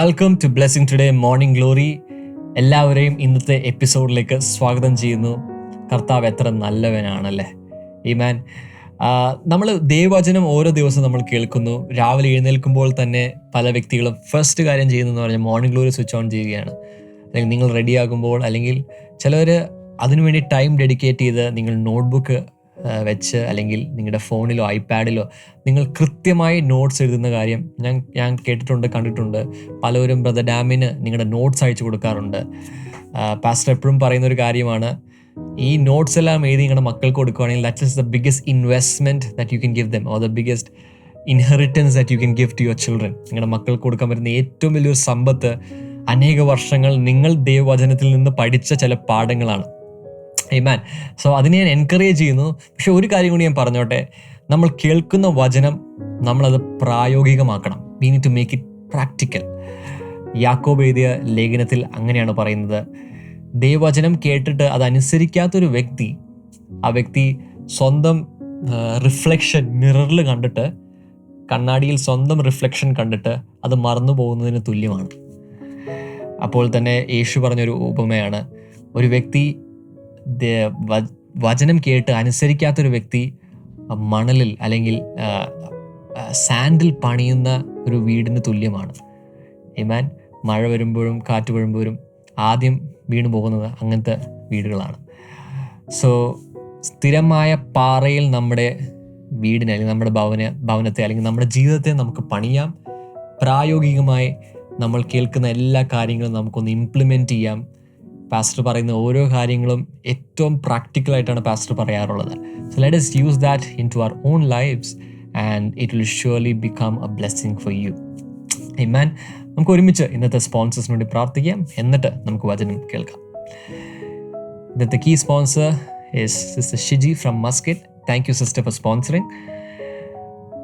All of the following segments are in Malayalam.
Welcome to blessing today morning glory എല്ലാവരെയും ഇന്നത്തെ എപ്പിസോഡിലേക്ക് സ്വാഗതം ചെയ്യുന്നു. കർത്താവ് എത്ര നല്ലവനാണല്ലേ? ഈ മാൻ നമ്മൾ ദൈവവചനം ഓരോ ദിവസവും നമ്മൾ കേൾക്കുന്നു. രാവിലെ എഴുന്നേൽക്കുമ്പോൾ തന്നെ പല വ്യക്തികളും ഫസ്റ്റ് കാര്യം ചെയ്യുന്നതെന്ന് പറഞ്ഞാൽ മോർണിംഗ് ഗ്ലോറി സ്വിച്ച് ഓൺ ചെയ്യുകയാണ്. അല്ലെങ്കിൽ നിങ്ങൾ റെഡിയാകുമ്പോൾ അല്ലെങ്കിൽ ചിലർ അതിനുവേണ്ടി ടൈം ഡെഡിക്കേറ്റ് ചെയ്ത് നിങ്ങൾ നോട്ട്ബുക്ക് വെച്ച് അല്ലെങ്കിൽ നിങ്ങളുടെ ഫോണിലോ ഐപാഡിലോ നിങ്ങൾ കൃത്യമായി നോട്ട്സ് എഴുതുന്ന കാര്യം ഞാൻ ഞാൻ കേട്ടിട്ടുണ്ട് കണ്ടിട്ടുണ്ട്. പലവരും ബ്രദർ ഡാമിന് നിങ്ങളുടെ നോട്ട്സ് അയച്ചു കൊടുക്കാറുണ്ട്. പാസ്റ്റർ എപ്പോഴും പറയുന്ന ഒരു കാര്യമാണ് ഈ നോട്ട്സ് എല്ലാം എഴുതി നിങ്ങളുടെ മക്കൾക്ക് കൊടുക്കുകയാണെങ്കിൽ that is the biggest investment that you can give them or the biggest inheritance that you can give to your children നിങ്ങളുടെ മക്കൾക്ക് കൊടുക്കാൻ പറ്റുന്ന ഏറ്റവും വലിയൊരു സമ്പത്ത് അനേക വർഷങ്ങൾ നിങ്ങൾ ദൈവവചനത്തിൽ നിന്ന് പഠിച്ച ചില പാഠങ്ങളാണ്. മാൻ സോ അതിനെ ഞാൻ എൻകറേജ് ചെയ്യുന്നു. പക്ഷെ ഒരു കാര്യം കൂടി ഞാൻ പറഞ്ഞോട്ടെ. നമ്മൾ കേൾക്കുന്ന വചനം നമ്മളത് പ്രായോഗികമാക്കണം. We need to make it practical യാക്കോബ് എഴുതിയ ലേഖനത്തിൽ അങ്ങനെയാണ് പറയുന്നത്. ദൈവവചനം കേട്ടിട്ട് അത് വ്യക്തി ആ വ്യക്തി സ്വന്തം റിഫ്ലക്ഷൻ മിററിൽ കണ്ടിട്ട് കണ്ണാടിയിൽ സ്വന്തം റിഫ്ലക്ഷൻ കണ്ടിട്ട് അത് മറന്നു പോകുന്നതിന് തുല്യമാണ്. അപ്പോൾ തന്നെ യേശു പറഞ്ഞൊരു ഉപമയാണ്. ഒരു വ്യക്തി വചനം കേട്ട് അനുസരിക്കാത്തൊരു വ്യക്തി മണലിൽ അല്ലെങ്കിൽ സാൻഡിൽ പണിയുന്ന ഒരു വീടിന് തുല്യമാണ്. ഇമാൻ മഴ വരുമ്പോഴും കാറ്റ് വരുമ്പോഴും ആദ്യം വീണു പോകുന്നത് അങ്ങനത്തെ വീടുകളാണ്. സോ സ്ഥിരമായ പാറയിൽ നമ്മുടെ വീടിനെ അല്ലെങ്കിൽ നമ്മുടെ ഭവന ഭവനത്തെ അല്ലെങ്കിൽ നമ്മുടെ ജീവിതത്തെ നമുക്ക് പണിയാം. പ്രായോഗികമായി നമ്മൾ കേൾക്കുന്ന എല്ലാ കാര്യങ്ങളും നമുക്കൊന്ന് ഇംപ്ലിമെന്റ് ചെയ്യാം. പാസ്റ്റർ പറയുന്ന ഓരോ കാര്യങ്ങളും ഏറ്റവും പ്രാക്ടിക്കലായിട്ടാണ് പാസ്റ്റർ പറയാറുള്ളത്. So let's use that into our own lives and it will surely become a blessing for you man നമുക്ക് ഒരുമിച്ച് ഇന്നത്തെ സ്പോൺസേഴ്സിന് വേണ്ടി പ്രാർത്ഥിക്കാം. എന്നിട്ട് നമുക്ക് വചനം കേൾക്കാം. ഇന്നത്തെ key sponsor is sister Shiji from Muscat thank you sister for sponsoring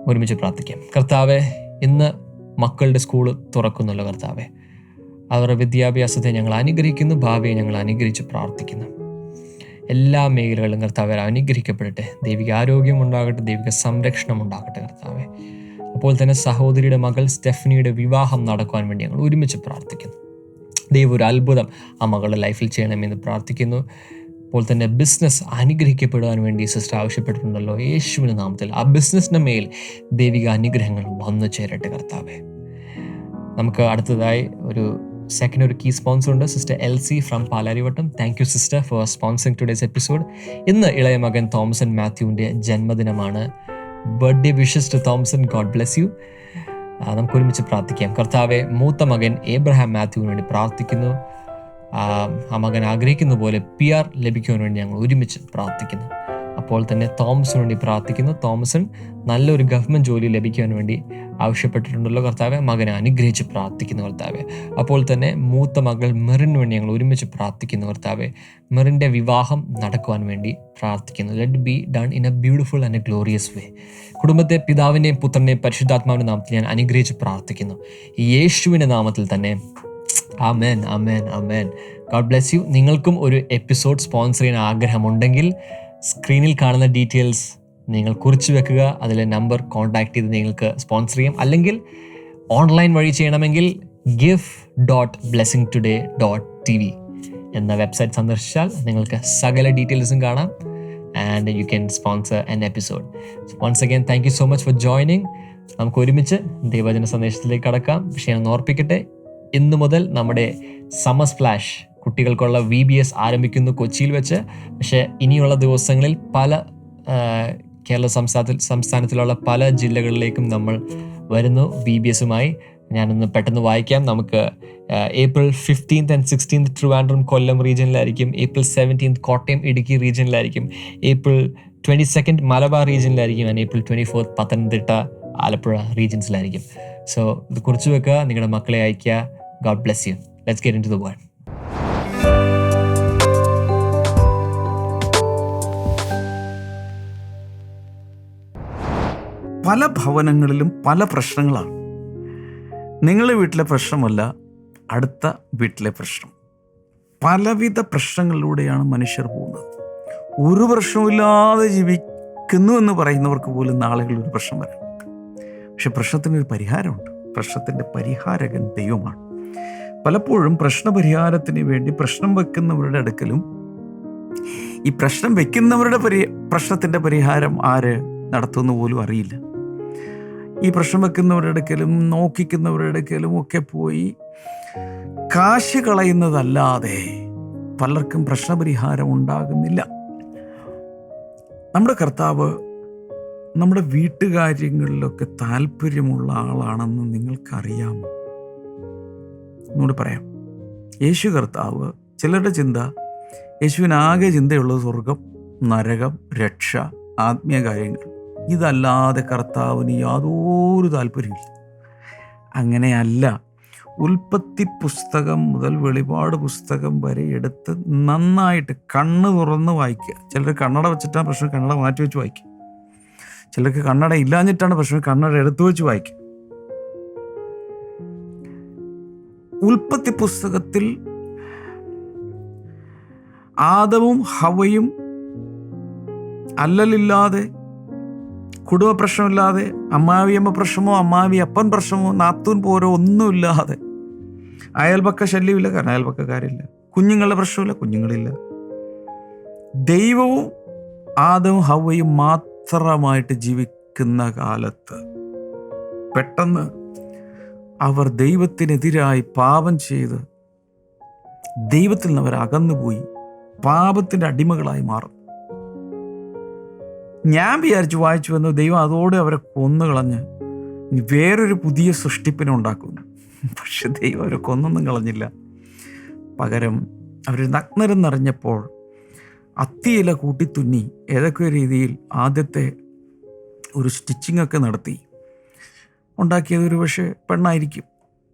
ഒരുമിച്ച് പ്രാർത്ഥിക്കാം. കർത്താവെ ഇന്ന് മക്കളുടെ സ്കൂൾ തുറക്കുന്നല്ലോ കർത്താവെ. അവരുടെ വിദ്യാഭ്യാസത്തെ ഞങ്ങൾ അനുഗ്രഹിക്കുന്നു ഭാവിയെ ഞങ്ങൾ അനുഗ്രഹിച്ച് പ്രാർത്ഥിക്കുന്നു. എല്ലാ മേഖലകളിലും കർത്താവ് അനുഗ്രഹിക്കപ്പെടട്ടെ. ദൈവിക ആരോഗ്യം ഉണ്ടാകട്ടെ ദൈവിക സംരക്ഷണം ഉണ്ടാകട്ടെ കർത്താവെ. അപ്പോൾ തന്നെ സഹോദരിയുടെ മകൾ സ്റ്റെഫനിയുടെ വിവാഹം നടക്കുവാൻ വേണ്ടി ഞങ്ങൾ ഒരുമിച്ച് പ്രാർത്ഥിക്കുന്നു. ദൈവം ഒരു അത്ഭുതം ആ മകളുടെ ലൈഫിൽ ചെയ്യണമെന്ന് പ്രാർത്ഥിക്കുന്നു. അപ്പോൾ തന്നെ ബിസിനസ് അനുഗ്രഹിക്കപ്പെടുവാൻ വേണ്ടി സിസ്റ്റർ ആവശ്യപ്പെട്ടിട്ടുണ്ടല്ലോ. യേശുവിന്റെ നാമത്തിൽ ആ ബിസിനസ്സിന്റെ മേൽ ദൈവിക അനുഗ്രഹങ്ങൾ വന്നു ചേരട്ടെ കർത്താവെ. നമുക്ക് അടുത്തതായി ഒരു സെക്കൻഡ് ഒരു കീ സ്പോൺസർ ഉണ്ട് sister L C from Palarivattom. Thank you sister for sponsoring today's episode ഇന്ന് ഇളയ മകൻ തോംസൺ മാത്യുവിന്റെ ജന്മദിനമാണ്. Birthday wishes to Thomson God bless you നമുക്ക് ഒരുമിച്ച് പ്രാർത്ഥിക്കാം. കർത്താവെ മൂത്ത മകൻ ഏബ്രഹാം മാത്യുവിന് വേണ്ടി പ്രാർത്ഥിക്കുന്നു. ആ, മകൻ ആഗ്രഹിക്കുന്ന പോലെ പി ആർ ലഭിക്കുവാൻ വേണ്ടി ഞങ്ങൾ ഒരുമിച്ച് പ്രാർത്ഥിക്കുന്നു. അപ്പോൾ തന്നെ തോമസിന് വേണ്ടി പ്രാർത്ഥിക്കുന്നു. തോമസൺ നല്ലൊരു ഗവൺമെന്റ് ജോലി ലഭിക്കാൻ വേണ്ടി ആവശ്യപ്പെട്ടിട്ടുണ്ടല്ലോ കർത്താവെ. മകനെ അനുഗ്രഹിച്ച് പ്രാർത്ഥിക്കുന്നു കർത്താവെ. അപ്പോൾ തന്നെ മൂത്ത മകൾ മെറിന് വേണ്ടി ഞങ്ങൾ ഒരുമിച്ച് പ്രാർത്ഥിക്കുന്നു കർത്താവെ. മെറിന്റെ വിവാഹം നടക്കുവാൻ വേണ്ടി പ്രാർത്ഥിക്കുന്നു. Let be done in a beautiful and a glorious way കുടുംബത്തെ പിതാവിന്റെയും പുത്രന്റെയും പരിശുദ്ധാത്മാവിന്റെ നാമത്തിൽ ഞാൻ അനുഗ്രഹിച്ച് പ്രാർത്ഥിക്കുന്നു. യേശുവിന്റെ നാമത്തിൽ തന്നെ. Amen amen amen God bless you നിങ്ങൾക്കും ഒരു എപ്പിസോഡ് സ്പോൺസർ ചെയ്യാൻ ആഗ്രഹമുണ്ടെങ്കിൽ സ്ക്രീനിൽ കാണുന്ന ഡീറ്റെയിൽസ് നിങ്ങൾ കുറിച്ച് വെക്കുക. അതിലെ നമ്പർ കോൺടാക്ട് ചെയ്ത് നിങ്ങൾക്ക് സ്പോൺസർ ചെയ്യാം. അല്ലെങ്കിൽ ഓൺലൈൻ വഴി ചെയ്യണമെങ്കിൽ give dot blessing today dot T V എന്ന വെബ്സൈറ്റ് സന്ദർശിച്ചാൽ നിങ്ങൾക്ക് സകല ഡീറ്റെയിൽസും കാണാം. And you can sponsor an episode once again thank you so much for joining നമുക്ക് ഒരുമിച്ച് ദൈവജന സന്ദേശത്തിലേക്ക് കടക്കാം. പക്ഷേ ഞാൻ ഓർപ്പിക്കട്ടെ. ഇന്നു മുതൽ നമ്മുടെ സമർ സ്പ്ലാഷ് കുട്ടികൾക്കുള്ള വി ബി എസ് ആരംഭിക്കുന്നു കൊച്ചിയിൽ വെച്ച്. പക്ഷേ ഇനിയുള്ള ദിവസങ്ങളിൽ പല കേരള സംസ്ഥാനത്തിൽ സംസ്ഥാനത്തിലുള്ള പല ജില്ലകളിലേക്കും നമ്മൾ വരുന്നു വി ബി എസുമായി ഞാനൊന്ന് പെട്ടെന്ന് വായിക്കാം. നമുക്ക് April fifteenth and sixteenth Trivandrum Kollam റീജിയനിലായിരിക്കും April seventeenth Kottayam Idukki റീജിയനിലായിരിക്കും April twenty second Malabar റീജിയനിലായിരിക്കും and April twenty fourth Pathanamthitta Alappuzha റീജിയൻസിലായിരിക്കും so ഇത് കുറിച്ച് വെക്കുക. നിങ്ങളുടെ മക്കളെ അയക്കുക God bless you let's get into the world പല ഭവനങ്ങളിലും പല പ്രശ്നങ്ങളാണ്. നിങ്ങളുടെ വീട്ടിലെ പ്രശ്നമല്ല അടുത്ത വീട്ടിലെ പ്രശ്നം. പലവിധ പ്രശ്നങ്ങളിലൂടെയാണ് മനുഷ്യർ പോകുന്നത്. ഒരു പ്രശ്നമില്ലാതെ ജീവിക്കുന്നു എന്ന് പറയുന്നവർക്ക് പോലും നാളുകളിൽ ഒരു പ്രശ്നം വരാം. പക്ഷെ പ്രശ്നത്തിനൊരു പരിഹാരമുണ്ട്. പ്രശ്നത്തിന്റെ പരിഹാരകൻ ദൈവമാണ്. പലപ്പോഴും പ്രശ്നപരിഹാരത്തിന് വേണ്ടി പ്രശ്നം വെക്കുന്നവരുടെ അടുക്കലും ഈ പ്രശ്നം വെക്കുന്നവരുടെ പരി പ്രശ്നത്തിന്റെ പരിഹാരം ആര് നടത്തുമെന്ന് പോലും അറിയില്ല. ഈ പ്രശ്നം വെക്കുന്നവരുടെ അടുക്കലും നോക്കിക്കുന്നവരുടെ അടുക്കലും ഒക്കെ പോയി കാശ് കളയുന്നതല്ലാതെ പലർക്കും പ്രശ്നപരിഹാരം ഉണ്ടാകുന്നില്ല. നമ്മുടെ കർത്താവ് നമ്മുടെ വീട്ടുകാര്യങ്ങളിലൊക്കെ താല്പര്യമുള്ള ആളാണെന്ന് നിങ്ങൾക്കറിയാമോ? എന്നോട് പറയാം. യേശു കർത്താവ് ചിലരുടെ ചിന്ത യേശുവിനാകെ ചിന്തയുള്ളത് സ്വർഗം നരകം രക്ഷ ആത്മീയ കാര്യങ്ങൾ. ഇതല്ലാതെ കർത്താവിന് യാതൊരു താല്പര്യമില്ല അങ്ങനെയല്ല ഉൽപ്പത്തി പുസ്തകം മുതൽ വെളിപാട് പുസ്തകം വരെ എടുത്ത് നന്നായിട്ട് കണ്ണ് തുറന്ന് വായിക്കുക. ചിലർ കണ്ണട വെച്ചിട്ടാണ് പ്രശ്നം കണ്ണട മാറ്റി വെച്ച് വായിക്കുക. ചിലർക്ക് കണ്ണട ഇല്ലാഞ്ഞിട്ടാണ് പ്രശ്നം കണ്ണട എടുത്തു വെച്ച് വായിക്കുക. ഉൽപ്പത്തി പുസ്തകത്തിൽ ആദവും ഹവയും അല്ലലില്ലാതെ കുടുംബ പ്രശ്നമില്ലാതെ അമ്മാവിയമ്മ പ്രശ്നമോ അമ്മാവി അപ്പൻ പ്രശ്നമോ നാത്തൂൻ പോരോ ഒന്നുമില്ലാതെ. അയൽപക്ക ശല്യമില്ല കാരണം അയൽപക്കക്കാരില്ല. കുഞ്ഞുങ്ങളുടെ പ്രശ്നമില്ല കുഞ്ഞുങ്ങളില്ല. ദൈവവും ആദവും ഹവയും മാത്രമായിട്ട് ജീവിക്കുന്ന കാലത്ത് പെട്ടെന്ന് അവർ ദൈവത്തിനെതിരായി പാപം ചെയ്ത് ദൈവത്തിൽ നിന്ന് അവർ അകന്നുപോയി പാപത്തിന്റെ അടിമകളായി മാറും ഞാൻ വിചാരിച്ചു വായിച്ചു വന്നു ദൈവം അതോടെ അവരെ കൊന്നുകളഞ്ഞ് ഇനി വേറൊരു പുതിയ സൃഷ്ടിപ്പിനെ ഉണ്ടാക്കുന്നു. പക്ഷെ ദൈവം അവരെ കൊന്നൊന്നും കളഞ്ഞില്ല. പകരം അവർ നിറഞ്ഞപ്പോൾ അത്തിയില കൂട്ടിത്തുന്നി ഏതൊക്കെ രീതിയിൽ ആദ്യത്തെ ഒരു സ്റ്റിച്ചിങ് ഒക്കെ നടത്തി. ഉണ്ടാക്കിയത് ഒരു പക്ഷേ പെണ്ണായിരിക്കും.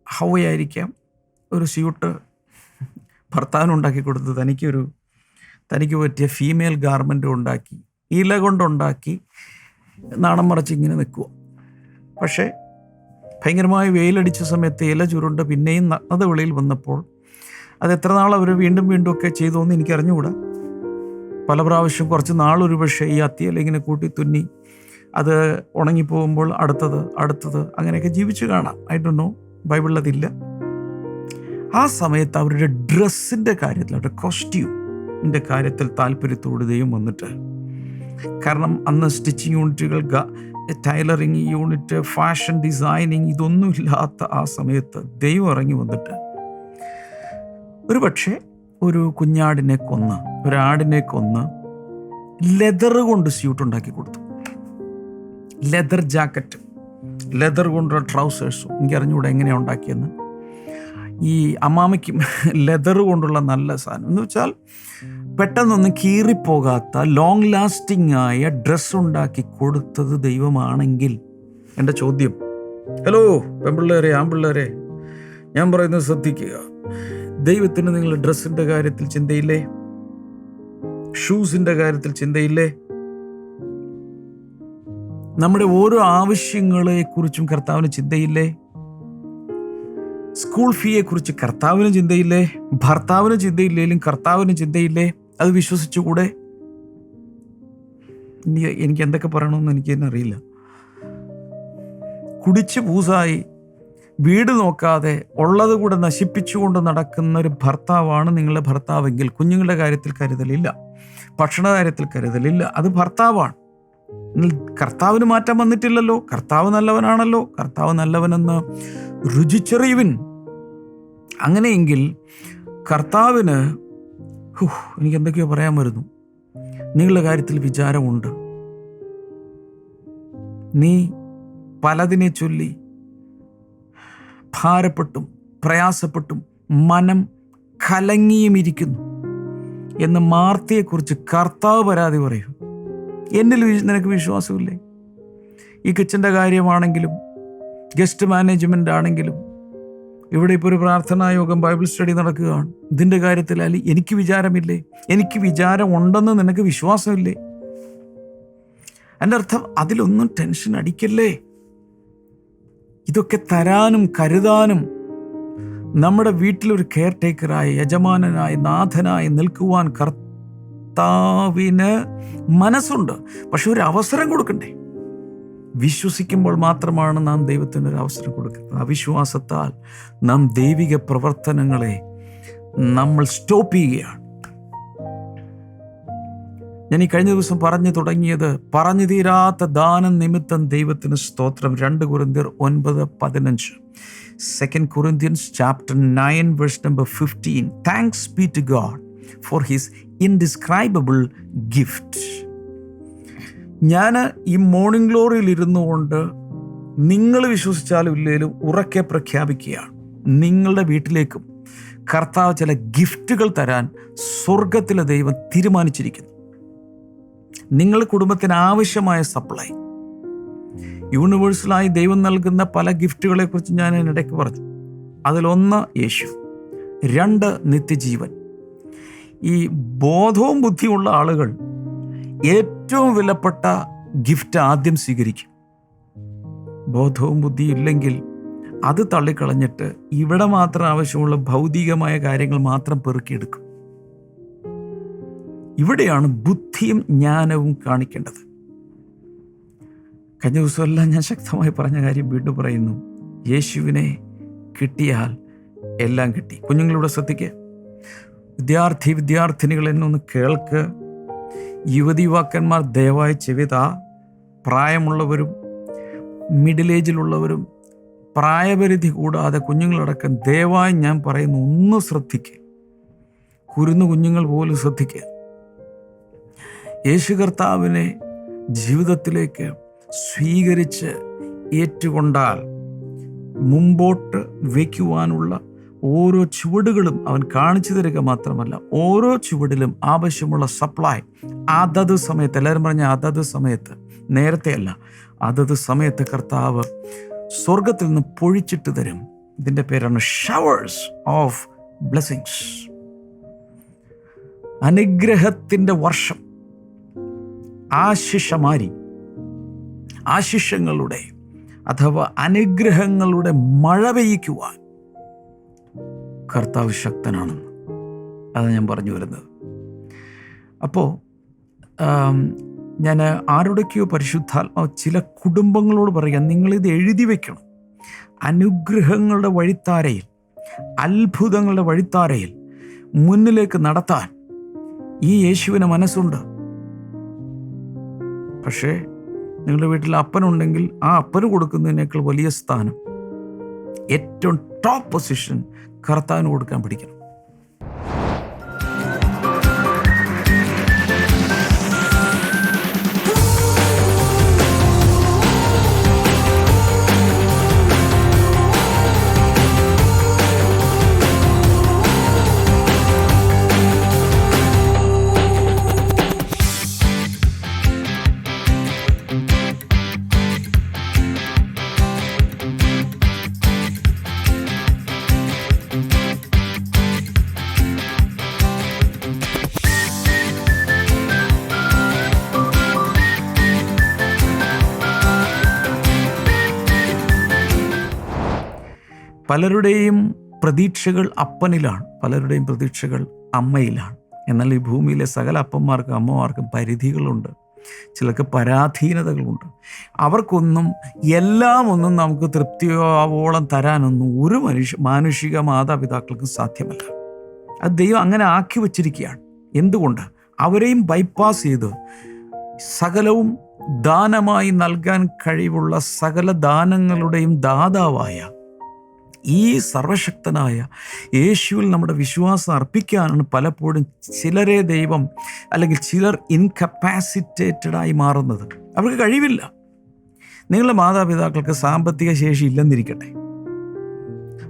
ഹവയായിരിക്കാം. ഒരു സ്യൂട്ട് ഭർത്താവിനുണ്ടാക്കി കൊടുത്ത് തനിക്കൊരു തനിക്ക് പറ്റിയ ഫീമെയിൽ ഗാർമെന്റും ഉണ്ടാക്കി. ഇല കൊണ്ടുണ്ടാക്കി നാണം മറച്ച് ഇങ്ങനെ നിൽക്കുക. പക്ഷേ ഭയങ്കരമായി വെയിലടിച്ച സമയത്ത് ഇല ചുരുണ്ട് പിന്നെയും നഗ്നത വെളിയിൽ വന്നപ്പോൾ അത് എത്ര നാൾ അവർ വീണ്ടും വീണ്ടും ഒക്കെ ചെയ്തോന്ന് എനിക്ക് അറിഞ്ഞുകൂടാ പല പ്രാവശ്യം കുറച്ച് നാളൊരു പക്ഷേ ഈ അത്തിയില ഇങ്ങനെ കൂട്ടി തുന്നി അത് ഉണങ്ങിപ്പോകുമ്പോൾ അടുത്തത് അടുത്തത് അങ്ങനെയൊക്കെ ജീവിച്ചു കാണാം. ഐ ഡോ നോ ബൈബിളിലതില്ല ആ സമയത്ത് അവരുടെ ഡ്രസ്സിന്റെ കാര്യത്തിൽ അവരുടെ കോസ്റ്റ്യൂമിന്റെ കാര്യത്തിൽ താല്പര്യത്തോടുകയും വന്നിട്ട് കാരണം അന്ന് സ്റ്റിച്ചിങ് യൂണിറ്റുകൾ ടൈലറിങ് യൂണിറ്റ് ഫാഷൻ ഡിസൈനിങ് ഇതൊന്നുമില്ലാത്ത ആ സമയത്ത് ദൈവം ഇറങ്ങി വന്നിട്ട് ഒരു പക്ഷേ ഒരു കുഞ്ഞാടിനെ കൊന്ന് ഒരാടിനെ കൊന്ന് ലെതർ കൊണ്ട് സ്യൂട്ട് ഉണ്ടാക്കി കൊടുത്തു. ലെതർ ജാക്കറ്റ് ലെതർ കൊണ്ടുള്ള ട്രൗസേഴ്സും എനിക്ക് അറിഞ്ഞുകൂടെ എങ്ങനെയാണ് ഉണ്ടാക്കിയെന്ന്. ഈ അമ്മാമയ്ക്കും ലെതർ കൊണ്ടുള്ള നല്ല സാധനം എന്ന് വെച്ചാൽ പെട്ടെന്നൊന്നും കീറിപ്പോകാത്ത ലോങ് ലാസ്റ്റിംഗ് ആയ ഡ്രസ്സ് ഉണ്ടാക്കി കൊടുത്തത് ദൈവമാണെങ്കിൽ. എന്റെ ചോദ്യം. ഹലോ പെമ്പിള്ളേരെ ആൺപിള്ളേരെ ഞാൻ പറയുന്നത് ശ്രദ്ധിക്കുക. ദൈവത്തിന് നിങ്ങൾ ഡ്രസ്സിന്റെ കാര്യത്തിൽ ചിന്തയില്ലേ? ഷൂസിന്റെ കാര്യത്തിൽ ചിന്തയില്ലേ? നമ്മുടെ ഓരോ ആവശ്യങ്ങളെ കുറിച്ചും കർത്താവിന് ചിന്തയില്ലേ? സ്കൂൾ ഫീയെ കുറിച്ച് കർത്താവിന് ചിന്തയില്ലേ? ഭർത്താവിന് ചിന്തയില്ലേലും കർത്താവിന് ചിന്തയില്ലേ? അത് വിശ്വസിച്ചുകൂടെ? എനിക്ക് എന്തൊക്കെ പറയണമെന്ന് എനിക്ക് തന്നെ അറിയില്ല. കുടിച്ച് പൂസായി വീട് നോക്കാതെ ഉള്ളത് കൂടെ നശിപ്പിച്ചുകൊണ്ട് നടക്കുന്ന ഒരു ഭർത്താവാണ് നിങ്ങളുടെ ഭർത്താവെങ്കിൽ കുഞ്ഞുങ്ങളുടെ കാര്യത്തിൽ കരുതലില്ല. ഭക്ഷണ കാര്യത്തിൽ കരുതലില്ല. അത് ഭർത്താവാണ്. കർത്താവിന് മാറ്റം വന്നിട്ടില്ലല്ലോ. കർത്താവ് നല്ലവനാണല്ലോ. കർത്താവ് നല്ലവനെന്ന് രുചിച്ചെറിയുവിൻ. അങ്ങനെയെങ്കിൽ കർത്താവിന് എനിക്ക് എന്തൊക്കെയോ പറയാൻ വരുന്നു. നിങ്ങളുടെ കാര്യത്തിൽ വിചാരമുണ്ട്. നീ പലതിനെ ചൊല്ലി ഭാരപ്പെട്ടും പ്രയാസപ്പെട്ടും മനം കലങ്ങിയും ഇരിക്കുന്നു എന്ന് മാർത്തിയെക്കുറിച്ച് കർത്താവ് പരാതി പറയൂ. എന്നിൽ നിനക്ക് വിശ്വാസമില്ലേ? ഈ കിച്ചന്റെ കാര്യമാണെങ്കിലും ഗസ്റ്റ് മാനേജ്മെന്റ് ആണെങ്കിലും ഇവിടെ ഇപ്പോൾ ഒരു പ്രാർത്ഥനാ യോഗം ബൈബിൾ സ്റ്റഡി നടക്കുകയാണ്. ഇതിന്റെ കാര്യത്തിൽ അല്ലെ എനിക്ക് വിചാരമില്ലേ? എനിക്ക് വിചാരം ഉണ്ടെന്ന് നിനക്ക് വിശ്വാസമില്ലേ? എന്റെ അർത്ഥം അതിലൊന്നും ടെൻഷൻ അടിക്കല്ലേ? ഇതൊക്കെ തരാനും കരുതാനും നമ്മുടെ വീട്ടിലൊരു കെയർ ടേക്കറായി യജമാനനായി നാഥനായി നിൽക്കുവാൻ കർത്താവിന് മനസ്സുണ്ട്. പക്ഷെ ഒരു അവസരം കൊടുക്കണ്ടേ? വിശ്വസിക്കുമ്പോൾ മാത്രമാണ് നാം ദൈവത്തിന് ഒരു അവസരം കൊടുക്കുന്നത്. അവിശ്വാസത്താൽ നാം ദൈവിക പ്രവർത്തനങ്ങളെ നമ്മൾ സ്റ്റോപ്പ് ചെയ്യുകയാണ്. ഞാൻ ഈ കഴിഞ്ഞ ദിവസം പറഞ്ഞു തുടങ്ങിയത് പറഞ്ഞു തീരാത്ത ദാനം നിമിത്തം ദൈവത്തിന് സ്തോത്രം. രണ്ട് കുറിന്തിയർ ഒൻപത് പതിനഞ്ച്. Second Corinthians chapter nine verse number fifteen thanks be to God for his indescribable gift ഞാൻ ഈ മോർണിംഗ് ഗ്ലോറിയിൽ ഇരുന്നു കൊണ്ട് നിങ്ങൾ വിശ്വസിച്ചാലും ഇല്ലെങ്കിലും ഉറക്കെ പ്രഖ്യാപിക്കുകയാണ്. നിങ്ങളുടെ വീട്ടിലേക്കും കർത്താവ് ചില ഗിഫ്റ്റുകൾ തരാൻ സ്വർഗത്തിലെ ദൈവം തീരുമാനിച്ചിരിക്കുന്നു. നിങ്ങളുടെ കുടുംബത്തിന് ആവശ്യമായ സപ്ലൈ യൂണിവേഴ്സലായി ദൈവം നൽകുന്ന പല ഗിഫ്റ്റുകളെ കുറിച്ച് ഞാൻ ഇടയ്ക്ക് പറഞ്ഞു. അതിലൊന്ന് യേശു രണ്ട് നിത്യജീവൻ. ഈ ബോധവും ബുദ്ധിയുള്ള ആളുകൾ ഏറ്റവും വിലപ്പെട്ട ഗിഫ്റ്റ് ആദ്യം സ്വീകരിക്കും. ബോധവും ബുദ്ധിയും ഇല്ലെങ്കിൽ അത് തള്ളിക്കളഞ്ഞിട്ട് ഇവിടെ മാത്രം ആവശ്യമുള്ള ഭൗതികമായ കാര്യങ്ങൾ മാത്രം പെറുക്കിയെടുക്കും. ഇവിടെയാണ് ബുദ്ധിയും ജ്ഞാനവും കാണിക്കേണ്ടത്. കഴിഞ്ഞ ദിവസമെല്ലാം ഞാൻ ശക്തമായി പറഞ്ഞ കാര്യം വീണ്ടും പറയുന്നു. യേശുവിനെ കിട്ടിയാൽ എല്ലാം കിട്ടി. കുഞ്ഞുങ്ങളുടെ ശ്രദ്ധിക്കുക വിദ്യാർത്ഥി വിദ്യാർത്ഥിനികൾ എന്നൊന്ന് കേൾക്ക്. യുവതി യുവാക്കന്മാർ ദയവായി ചെവിത. പ്രായമുള്ളവരും മിഡിൽ ഏജിലുള്ളവരും പ്രായപരിധി കൂടാതെ കുഞ്ഞുങ്ങളടക്കം ദയവായി ഞാൻ പറയുന്നു ഒന്ന് ശ്രദ്ധിക്കുക കുരുന്നു കുഞ്ഞുങ്ങൾ പോലും ശ്രദ്ധിക്കുക യേശു കർത്താവിനെ ജീവിതത്തിലേക്ക് സ്വീകരിച്ച് ഏറ്റുകൊണ്ടാൽ മുമ്പോട്ട് വയ്ക്കുവാനുള്ള ഓരോ ചുവടുകളും അവൻ കാണിച്ചു തരിക മാത്രമല്ല ഓരോ ചുവടിലും ആവശ്യമുള്ള സപ്ലൈ അതത് സമയത്ത് എല്ലാവരും പറഞ്ഞ അതത് സമയത്ത് നേരത്തെ അല്ല അതത് സമയത്ത് കർത്താവ് സ്വർഗത്തിൽ നിന്ന് പൊഴിച്ചിട്ട് തരും. ഇതിന്റെ പേരാണ് ഷവേഴ്സ് ഓഫ് ബ്ലെസ്സിങ്സ് അനുഗ്രഹത്തിന്റെ വർഷം. ആശിഷമാരി ആശിഷങ്ങളുടെ അഥവാ അനുഗ്രഹങ്ങളുടെ മഴ പെയ്യ്ക്കുവാൻ കർത്താവ് ശക്തനാണെന്ന്. അത് ഞാൻ പറഞ്ഞു വരുന്നത്. അപ്പോൾ ഞാൻ ആരുടെയൊക്കെയോ പരിശുദ്ധാത്മാവ് ചില കുടുംബങ്ങളോട് പറയാം നിങ്ങളിത് എഴുതി വെക്കണം. അനുഗ്രഹങ്ങളുടെ വഴിത്താരയിൽ അത്ഭുതങ്ങളുടെ വഴിത്താരയിൽ മുന്നിലേക്ക് നടത്താൻ ഈ യേശുവിന് മനസ്സുണ്ട്. പക്ഷേ നിങ്ങളുടെ വീട്ടിൽ അപ്പനുണ്ടെങ്കിൽ ആ അപ്പന് കൊടുക്കുന്നതിനേക്കാൾ വലിയ സ്ഥാനം ഏറ്റവും ടോപ്പ് പൊസിഷൻ കർത്താവിന് കൊടുക്കാൻ പഠിക്കണം. പലരുടെയും പ്രതീക്ഷകൾ അപ്പനിലാണ് പലരുടെയും പ്രതീക്ഷകൾ അമ്മയിലാണ്. എന്നാൽ ഈ ഭൂമിയിലെ സകല അപ്പന്മാർക്കും അമ്മമാർക്കും പരിധികളുണ്ട്. ചിലർക്ക് പരാധീനതകളുണ്ട്. അവർക്കൊന്നും എല്ലാം ഒന്നും നമുക്ക് തൃപ്തിയോളം തരാനൊന്നും ഒരു മനുഷ്യ മാനുഷിക മാതാപിതാക്കൾക്കും സാധ്യമല്ല. അത് ദൈവം അങ്ങനെ ആക്കി വച്ചിരിക്കുകയാണ്. എന്തുകൊണ്ട്? അവരെയും ബൈപ്പാസ് ചെയ്ത് സകലവും ദാനമായി നൽകാൻ കഴിവുള്ള സകല ദാനങ്ങളുടെയും ദാതാവായ ഈ സർവശക്തനായ യേശുവിൽ നമ്മുടെ വിശ്വാസം അർപ്പിക്കാനാണ് പലപ്പോഴും ചിലരെ ദൈവം അല്ലെങ്കിൽ ചിലർ ഇൻകപ്പാസിറ്റേറ്റഡ് ആയി മാറുന്നത്. അവർക്ക് കഴിവില്ല. നിങ്ങളുടെ മാതാപിതാക്കൾക്ക് സാമ്പത്തിക ശേഷി ഇല്ലെന്നിരിക്കട്ടെ.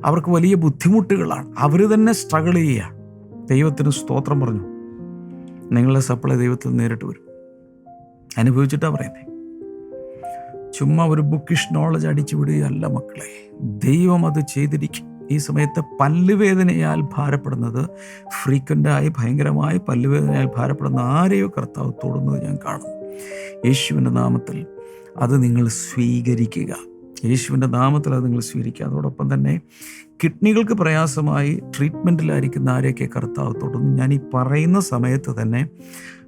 അവർക്ക് വലിയ ബുദ്ധിമുട്ടുകളാണ്. അവർ തന്നെ സ്ട്രഗിൾ ചെയ്യുകയാണ് ദൈവത്തിന് സ്തോത്രം പറഞ്ഞു. നിങ്ങളുടെ സപ്ലൈ ദൈവത്തിൽ നേരിട്ട് വരും. അനുഭവിച്ചിട്ടാണ് പറയുന്നത് ചുമ്മാ ഒരു ബുക്കിഷ് നോളജ് അടിച്ചു വിടുകയല്ല മക്കളെ. ദൈവം അത് ചെയ്തിരിക്കും. ഈ സമയത്ത് പല്ലുവേദനയാൽ ഭാരപ്പെടുന്നത് ഫ്രീക്വന്റായി ഭയങ്കരമായി പല്ലുവേദനയാൽ ഭാരപ്പെടുന്ന ആരെയോ കർത്താവ് തൊടുന്നത് ഞാൻ കാണുന്നു യേശുവിന്റെ നാമത്തിൽ അത് നിങ്ങൾ സ്വീകരിക്കുക. യേശുവിന്റെ നാമത്തിൽ അത് നിങ്ങൾ സ്വീകരിക്കുക. അതോടൊപ്പം തന്നെ കിഡ്നികൾക്ക് പ്രയാസമായി ട്രീറ്റ്മെന്റിലായിരിക്കുന്ന ആരെയൊക്കെ കർത്താവ് തൊടുന്നു? ഞാൻ ഈ പറയുന്ന സമയത്ത് തന്നെ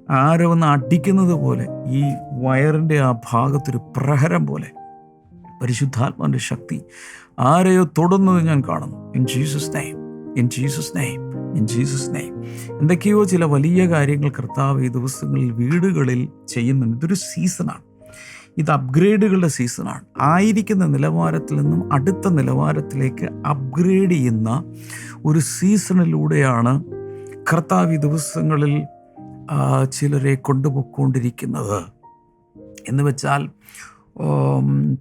ആരോ ഒന്ന് അടിക്കുന്നത് പോലെ ഈ വയറിന്റെ ആ ഭാഗത്തൊരു പ്രഹരം പോലെ. പരിശുദ്ധാത്മാവിന്റെ ശക്തി ആരെയോ തൊടുന്നത് ഞാൻ കാണുന്നു. In Jesus name in Jesus name in Jesus name എന്തൊക്കെയോ ചില വലിയ കാര്യങ്ങൾ കർത്താവ് ഈ ദിവസങ്ങളിൽ വീടുകളിൽ ചെയ്യുന്നുണ്ട്. ഇതൊരു സീസണാണ് ഇത് അപ്ഗ്രേഡുകളുടെ സീസണാണ് ആയിരിക്കുന്ന നിലവാരത്തിൽ നിന്നും അടുത്ത നിലവാരത്തിലേക്ക് അപ്ഗ്രേഡ് ചെയ്യുന്ന ഒരു സീസണിലൂടെയാണ് കർത്താവ് ഈ ദിവസങ്ങളിൽ ചിലരെ കൊണ്ടുപോയിക്കൊണ്ടിരിക്കുന്നത്. എന്ന് വെച്ചാൽ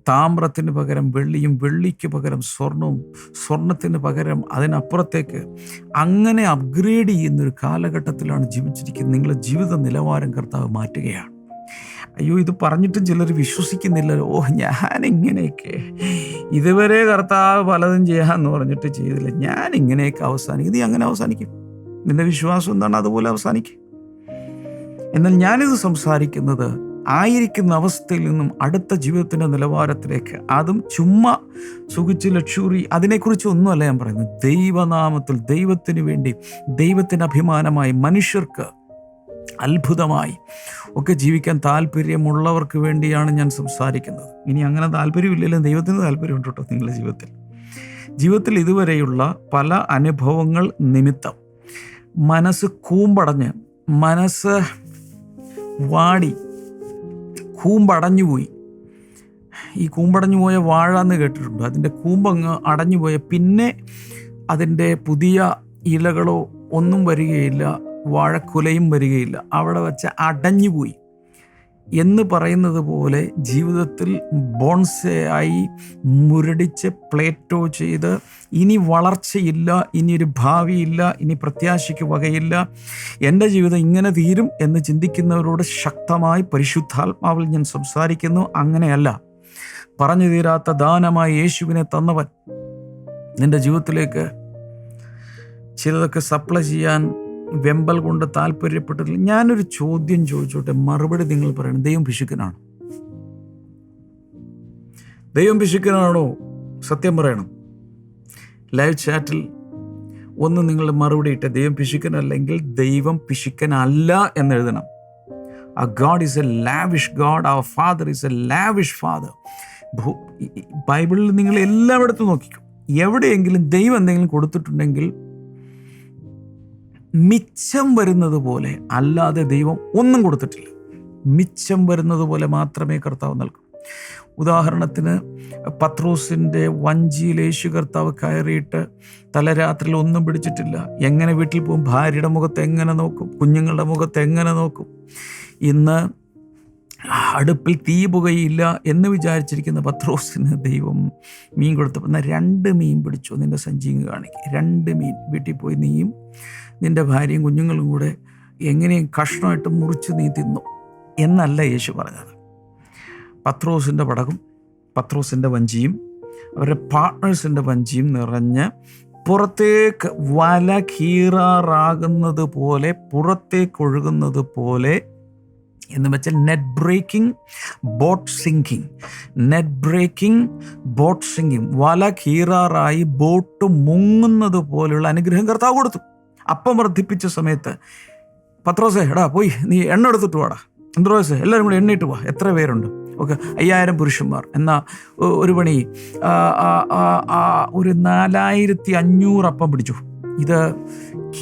താമ്രത്തിന് പകരം വെള്ളിയും വെള്ളിക്ക് പകരം സ്വർണവും സ്വർണത്തിന് പകരം അതിനപ്പുറത്തേക്ക് അങ്ങനെ അപ്ഗ്രേഡ് ചെയ്യുന്നൊരു കാലഘട്ടത്തിലാണ് ജീവിച്ചിരിക്കുന്നത്. നിങ്ങളുടെ ജീവിത നിലവാരം കർത്താവ് മാറ്റുകയാണ്. അയ്യോ ഇത് പറഞ്ഞിട്ടും ചിലർ വിശ്വസിക്കുന്നില്ലല്ലോ ഓ ഞാനിങ്ങനെയൊക്കെ. ഇതുവരെ കർത്താവ് പലതും ചെയ്യാമെന്ന് പറഞ്ഞിട്ട് ചെയ്തില്ല. ഞാനിങ്ങനെയൊക്കെ അവസാനിക്കും. നീ അങ്ങനെ അവസാനിക്കും. നിന്റെ വിശ്വാസം എന്താണ്? അതുപോലെ അവസാനിക്കും. എന്നാൽ ഞാനിത് സംസാരിക്കുന്നത് ആയിരിക്കുന്ന അവസ്ഥയിൽ നിന്നും അടുത്ത ജീവിതത്തിന്റെ നിലവാരത്തിലേക്ക്. അതും ചുമ്മാ സുഖിച്ച് ലക്ഷൂറി അതിനെക്കുറിച്ച് ഒന്നുമല്ല ഞാൻ പറയുന്നത്. ദൈവനാമത്തിൽ ദൈവത്തിന് വേണ്ടി ദൈവത്തിന് അഭിമാനമായി മനുഷ്യർക്ക് അത്ഭുതമായി ഒക്കെ ജീവിക്കാൻ താല്പര്യമുള്ളവർക്ക് വേണ്ടിയാണ് ഞാൻ സംസാരിക്കുന്നത്. ഇനി അങ്ങനെ താല്പര്യമില്ലല്ലോ ദൈവത്തിന് താല്പര്യമുണ്ട് കേട്ടോ നിങ്ങളുടെ ജീവിതത്തിൽ. ജീവിതത്തിൽ ഇതുവരെയുള്ള പല അനുഭവങ്ങൾ നിമിത്തം മനസ്സ് കൂമ്പടഞ്ഞ് മനസ്സ് വാടി. കൂമ്പടഞ്ഞുപോയി. ഈ കൂമ്പടഞ്ഞു പോയ വാഴ എന്ന് കേട്ടിട്ടുണ്ട്. അതിന്റെ കൂമ്പങ്ങ് അടഞ്ഞു പോയ പിന്നെ അതിന്റെ പുതിയ ഇലകളോ ഒന്നും വരികയില്ല വാഴക്കുലയും വരികയില്ല. അവിടെ വെച്ച് അടഞ്ഞുപോയി. എന്ന് പറയുന്നത് പോലെ ജീവിതത്തിൽ ബോൺസയായി മുരടിച്ച് പ്ലേറ്റോ ചെയ്ത് ഇനി വളർച്ചയില്ല ഇനി ഒരു ഭാവിയില്ല ഇനി പ്രത്യാശയ്ക്ക് വകയില്ല. എന്റെ ജീവിതം ഇങ്ങനെ തീരും എന്ന് ചിന്തിക്കുന്നവരോട് ശക്തമായി പരിശുദ്ധാത്മാവിൽ ഞാൻ സംസാരിക്കുന്നു. അങ്ങനെയല്ല. പറഞ്ഞു തീരാത്ത ദാനമായി യേശുവിനെ തന്നവൻ. നിന്റെ ജീവിതത്തിലേക്ക് ചിലതൊക്കെ സപ്ലൈ ചെയ്യാൻ വെമ്പൽ കൊണ്ട് താല്പര്യപ്പെട്ടിട്ടില്ല. ഞാനൊരു ചോദ്യം ചോദിച്ചോട്ടെ. മറുപടി നിങ്ങൾ പറയണം. ദൈവം പിശുക്കനാണ് ദൈവം പിശുക്കനാണോ സത്യം പറയണം. ലൈവ് ചാറ്റിൽ ഒന്ന് നിങ്ങൾ മറുപടി ഇട്ട് ദൈവം പിശുക്കനല്ലെങ്കിൽ ദൈവം പിശുക്കനല്ല എന്ന് എഴുതണം. ആ God is a lavish God our father is a lavish father ബൈബിളിൽ നിങ്ങൾ എല്ലായിടത്തും നോക്കിക്കും. എവിടെയെങ്കിലും ദൈവം എന്തെങ്കിലും കൊടുത്തിട്ടുണ്ടെങ്കിൽ മിച്ചം വരുന്നത് പോലെ അല്ലാതെ ദൈവം ഒന്നും കൊടുത്തിട്ടില്ല. മിച്ചം വരുന്നത് പോലെ മാത്രമേ കർത്താവ് നൽകൂ. ഉദാഹരണത്തിന് പത്രോസിന്റെ വഞ്ചിയിൽ യേശു കർത്താവ് കയറിയിട്ട് തലരാത്രിയിൽ ഒന്നും പിടിച്ചിട്ടില്ല. എങ്ങനെ വീട്ടിൽ പോകും? ഭാര്യയുടെ മുഖത്ത് എങ്ങനെ നോക്കും? കുഞ്ഞുങ്ങളുടെ മുഖത്ത് എങ്ങനെ നോക്കും? ഇന്ന് അടുപ്പിൽ തീ പുകയില്ല എന്ന് വിചാരിച്ചിരിക്കുന്ന പത്രോസിന് ദൈവം മീൻ കൊടുത്തപ്പോൾ എന്നാൽ രണ്ട് മീൻ പിടിച്ചു നിന്റെ സഞ്ചിങ് കാണിക്കുക രണ്ട് മീൻ വീട്ടിൽ പോയി നീയും നിന്റെ ഭാര്യയും കുഞ്ഞുങ്ങളും കൂടെ എങ്ങനെയും കഷ്ണമായിട്ട് മുറിച്ച് നീ തിന്നു എന്നല്ല യേശു പറഞ്ഞത്. പത്രോസിന്റെ പടകും പത്രോസിന്റെ വഞ്ചിയും അവരുടെ പാർട്ട്നേഴ്സിന്റെ വഞ്ചിയും നിറഞ്ഞ് പുറത്തേക്ക് വല കീറാറാകുന്നത് പോലെ പുറത്തേക്ക് ഒഴുകുന്നത് പോലെ എന്ന് വെച്ചാൽ net breaking boat sinking net breaking boat sinking വല കീറാറായി ബോട്ട് മുങ്ങുന്നത് പോലുള്ള അനുഗ്രഹം കർത്താവ് കൊടുത്തു. അപ്പം വർദ്ധിപ്പിച്ച സമയത്ത് പത്രോസേ എടാ പോയി നീ എണ്ണ എടുത്തിട്ട് വാടാ. എന്ത്രോസേ എല്ലാവരും കൂടി എണ്ണയിട്ട് വാ. എത്ര പേരുണ്ട്? ഓക്കെ അയ്യായിരം പുരുഷന്മാർ. എന്നാൽ ഒരു പണി ഒരു നാലായിരത്തി അഞ്ഞൂറ് അപ്പം പിടിച്ചു. ഇത്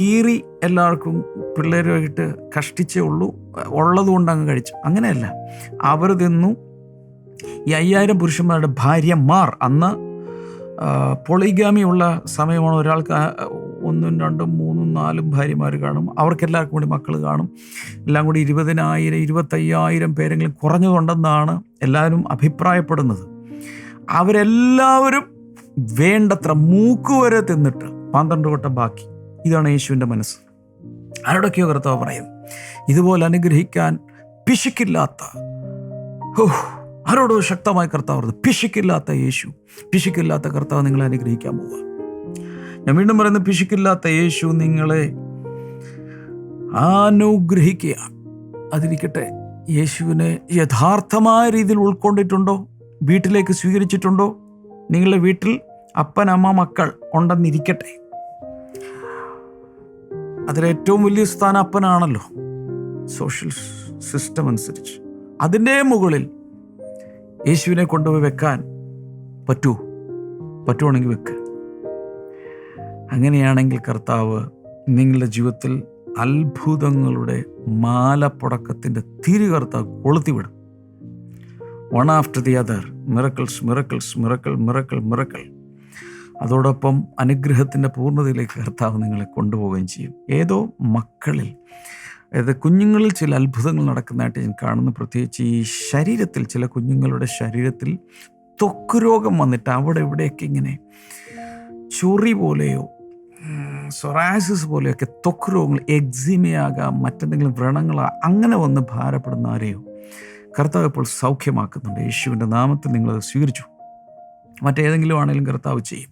കീറി എല്ലാവർക്കും പിള്ളേരുമായിട്ട് കഷ്ടിച്ചേ ഉള്ളൂ ഉള്ളതുകൊണ്ട് അങ്ങ് കഴിച്ചു. അങ്ങനെയല്ല. അവർ തിന്നു. ഈ അയ്യായിരം പുരുഷന്മാരുടെ ഭാര്യമാർ അന്ന് പൊളിഗാമി ഉള്ള സമയമാണ് ഒരാൾക്ക് ഒന്നും രണ്ടും മൂന്നും നാലും ഭാര്യമാർ കാണും. അവർക്കെല്ലാവർക്കും കൂടി മക്കൾ കാണും. എല്ലാം കൂടി ഇരുപതിനായിരം ഇരുപത്തയ്യായിരം പേരെങ്കിലും കുറഞ്ഞതുണ്ടെന്നാണ് എല്ലാവരും അഭിപ്രായപ്പെടുന്നത്. അവരെല്ലാവരും വേണ്ടത്ര മൂക്ക് വരെ തിന്നിട്ട് പന്ത്രണ്ട് വട്ടം ബാക്കി. ഇതാണ് യേശുവിന്റെ മനസ്സ്. ആരോടൊക്കെയോ കർത്താവ് പറയും ഇതുപോലെ അനുഗ്രഹിക്കാൻ പിശുക്കില്ലാത്ത ഹോ ആരോടോ ശക്തമായ കർത്താവ് പറഞ്ഞു പിശുക്കില്ലാത്ത യേശു പിശുക്കില്ലാത്ത കർത്താവ് നിങ്ങളെ അനുഗ്രഹിക്കാൻ പോവുക. ഞാൻ വീണ്ടും പറയുന്നത് പിശുക്കില്ലാത്ത യേശു നിങ്ങളെ അനുഗ്രഹിക്കുക അതിരിക്കട്ടെ യേശുവിനെ യഥാർത്ഥമായ രീതിയിൽ ഉൾക്കൊണ്ടിട്ടുണ്ടോ? വീട്ടിലേക്ക് സ്വീകരിച്ചിട്ടുണ്ടോ? നിങ്ങളുടെ വീട്ടിൽ അപ്പൻ അമ്മ മക്കൾ ഉണ്ടെന്നിരിക്കട്ടെ. അതിലേറ്റവും വലിയ സ്ഥാനം അപ്പനാണല്ലോ സോഷ്യൽ സിസ്റ്റം അനുസരിച്ച്. അതിന്റെ മുകളിൽ യേശുവിനെ കൊണ്ടുപോയി വെക്കാൻ പറ്റൂ പറ്റുവാണെങ്കിൽ വെക്ക്. അങ്ങനെയാണെങ്കിൽ കർത്താവ് നിങ്ങളുടെ ജീവിതത്തിൽ അത്ഭുതങ്ങളുടെ മാലപ്പുടക്കത്തിന്റെ തിരി കർത്താവ് കൊളുത്തിവിടും. One after the other miracles miracles miracle miracle miracle അതോടൊപ്പം അനുഗ്രഹത്തിന്റെ പൂർണതയിലേക്ക് കർത്താവ് നിങ്ങളെ കൊണ്ടുപോവുകയും ചെയ്യും. ഏതോ മക്കളിൽ അതായത് കുഞ്ഞുങ്ങളിൽ ചില അത്ഭുതങ്ങൾ നടക്കുന്നതായിട്ട് ഞാൻ കാണുന്നു. പ്രത്യേകിച്ച് ഈ ശരീരത്തിൽ ചില കുഞ്ഞുങ്ങളുടെ ശരീരത്തിൽ ത്വക്ക് രോഗം വന്നിട്ട് അവിടെ ഇവിടെയൊക്കെ ഇങ്ങനെ ചൊറി പോലെയോ സൊറാസിസ് പോലെയൊക്കെ ത്വക്ക് രോഗങ്ങൾ എക്സിമയാകാം മറ്റെന്തെങ്കിലും വ്രണങ്ങളാ അങ്ങനെ വന്ന് ഭാരപ്പെടുന്ന ആരെയോ കർത്താവ് ഇപ്പോൾ സൗഖ്യമാക്കുന്നുണ്ട്. യേശുവിന്റെ നാമത്തിൽ നിങ്ങളത് സ്വീകരിച്ചു. മറ്റേതെങ്കിലും ആണെങ്കിലും കർത്താവ് ചെയ്യും.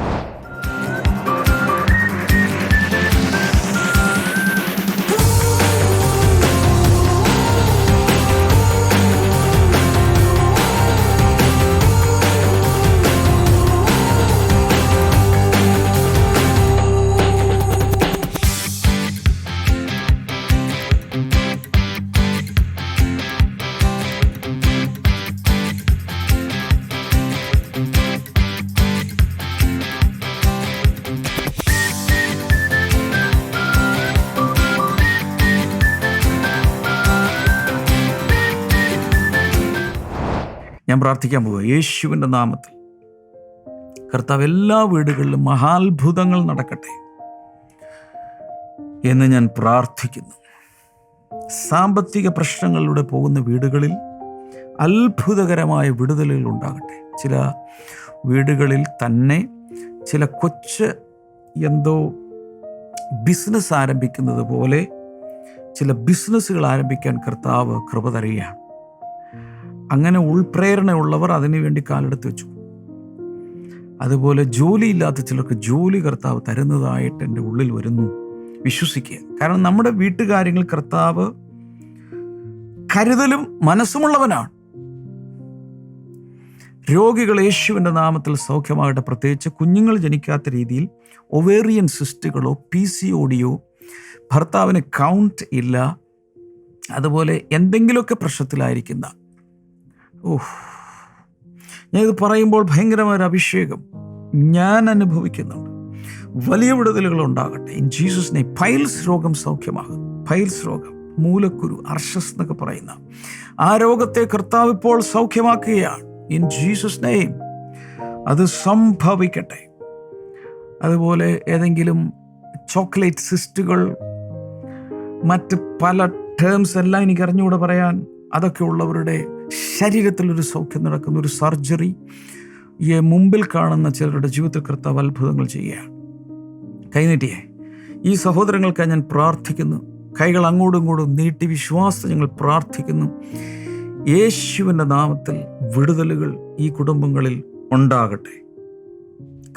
പ്രാർത്ഥിക്കാൻ പോവുക. യേശുവിന്റെ നാമത്തിൽ. കർത്താവ് എല്ലാ വീടുകളിലും മഹാത്ഭുതങ്ങൾ നടക്കട്ടെ എന്ന് ഞാൻ പ്രാർത്ഥിക്കുന്നു. സാമ്പത്തിക പ്രശ്നങ്ങളിലൂടെ പോകുന്ന വീടുകളിൽ അത്ഭുതകരമായ വിടുതലുകൾ ഉണ്ടാകട്ടെ. ചില വീടുകളിൽ തന്നെ ചില കൊച്ച് എന്തോ ബിസിനസ് ആരംഭിക്കുന്നത് പോലെ ചില ബിസിനസ്സുകൾ ആരംഭിക്കാൻ കർത്താവ് കൃപ തരികയാണ്. അങ്ങനെ ഉൾപ്രേരണയുള്ളവർ അതിനുവേണ്ടി കാലെടുത്ത് വെച്ചു. അതുപോലെ ജോലിയില്ലാത്ത ചിലർക്ക് ജോലി കർത്താവ് തരുന്നതായിട്ട് എന്റെ ഉള്ളിൽ വരുന്നു. വിശ്വസിക്കുക. കാരണം നമ്മുടെ വീട്ടുകാര്യങ്ങൾ കർത്താവ് കരുതലും മനസ്സുമുള്ളവനാണ്. രോഗികൾ യേശുവിന്റെ നാമത്തിൽ സൗഖ്യമാകട്ടെ. പ്രത്യേകിച്ച് കുഞ്ഞുങ്ങൾ ജനിക്കാത്ത രീതിയിൽ ഒവേറിയൻ സിസ്റ്റുകളോ പി സി ഒടിയോ ഭർത്താവിന് കൗണ്ട് ഇല്ല. അതുപോലെ എന്തെങ്കിലുമൊക്കെ പ്രശ്നത്തിലായിരിക്കുന്ന ഓഹ് ഇത് പറയുമ്പോൾ ഭയങ്കരമായ ഒരു അഭിഷേകം ഞാൻ അനുഭവിക്കുന്നുണ്ട്. വലിയ വിടുതലുകൾ ഉണ്ടാകട്ടെ. ഇൻ ജീസസ് നെയ് പൈൽസ് രോഗം സൗഖ്യമാകും. പൈൽസ് രോഗം മൂലക്കുരു അർഷസ് എന്നൊക്കെ പറയുന്ന. ആ രോഗത്തെ കർത്താവ് ഇപ്പോൾ സൗഖ്യമാക്കുകയാണ്. ഇൻ ജീസസ് നെയ്മ് അത് സംഭവിക്കട്ടെ. അതുപോലെ ഏതെങ്കിലും ചോക്ലേറ്റ് സിസ്റ്റുകൾ മറ്റ് പല ടേംസ് എല്ലാം എനിക്ക് അറിഞ്ഞുകൂടെ പറയാൻ. അതൊക്കെ ഉള്ളവരുടെ ശരീരത്തിൽ ഒരു സൗഖ്യം നടക്കുന്ന ഒരു സർജറി ഈ മുമ്പിൽ കാണുന്ന ചിലരുടെ ജീവിതത്തിൽ കർത്താവ് അത്ഭുതങ്ങൾ ചെയ്യുകയാണ്. കൈനീട്ടിയേ ഈ സഹോദരങ്ങൾക്കായി ഞാൻ പ്രാർത്ഥിക്കുന്നു. കൈകൾ അങ്ങോട്ടും ഇങ്ങോട്ടും നീട്ടി വിശ്വാസത്തെ ഞങ്ങൾ പ്രാർത്ഥിക്കുന്നു. യേശുവിന്റെ നാമത്തിൽ വിടുതലുകൾ ഈ കുടുംബങ്ങളിൽ ഉണ്ടാകട്ടെ.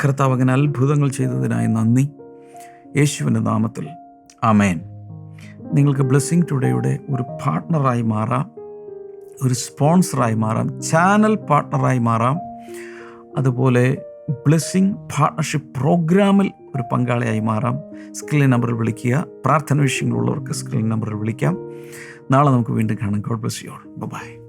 കർത്താവ് അങ്ങനെ അത്ഭുതങ്ങൾ ചെയ്തതിനായി നന്ദി. യേശുവിന്റെ നാമത്തിൽ. അമേൻ നിങ്ങൾക്ക് ബ്ലെസ്സിങ് ടുഡേയുടെ ഒരു പാർട്ട്ണറായി മാറാം. ഒരു സ്പോൺസറായി മാറാം ചാനൽ പാർട്ട്ണറായി മാറാം. അതുപോലെ ബ്ലെസ്സിങ് പാർട്ട്ണർഷിപ്പ് പ്രോഗ്രാമിൽ ഒരു പങ്കാളിയായി മാറാം. സ്ക്രീൻ നമ്പറിൽ വിളിക്കുക പ്രാർത്ഥന വിഷയങ്ങളുള്ളവർക്ക് സ്ക്രീൻ നമ്പറിൽ വിളിക്കാം. നാളെ നമുക്ക് വീണ്ടും കാണാം. God bless you all. Bye.